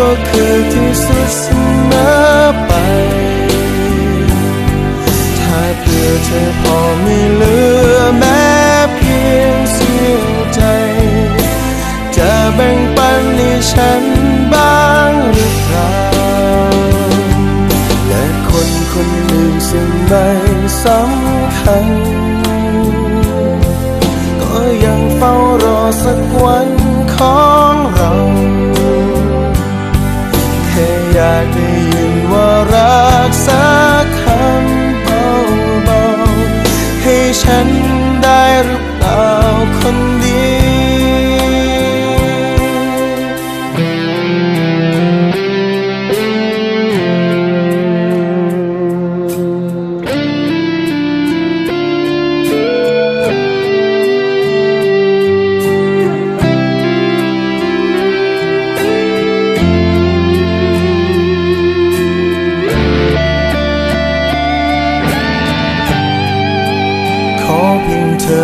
ก็คือที่สุดเสมอไป ถ้าเพื่อเธอพอไม่เหลือแม้เพียงเสี้ยวใจ จะแบ่งปันให้ฉันบ้างหรือเปล่า และคนคนหนึ่งซึ่งไม่สำคัญก็ยังเฝ้ารอสักวันขอ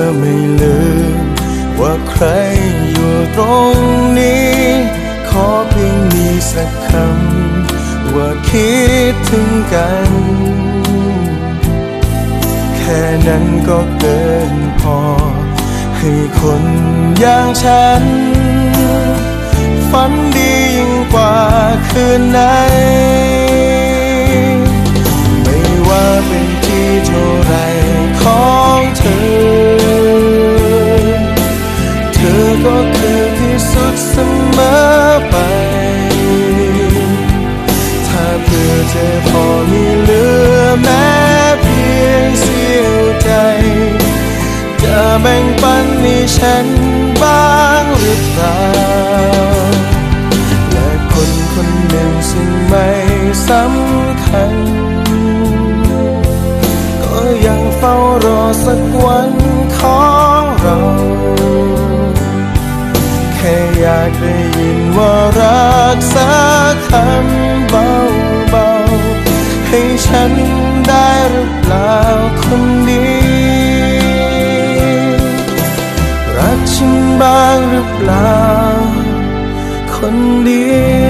อไม่ลืม ว่าใครอยู่ตรงนี้ ขอเพียงมีสักคำ ว่าคิดถึงกัน แค่นั้นก็เกินพอ ให้คนอย่างฉัน ฝันดียิ่งกว่าคืนไหนไม่ว่าเป็นที่เท่าไรของเธอ แบ่งปันให้ฉันบ้างหรือเปล่า และคนคนหนึ่งซึ่งไม่สำคัญ ก็ยังเฝ้ารอสักวันของเรา แค่อยากได้ยินว่ารักสัก ฉันบ้างหรือเปล่า คนดี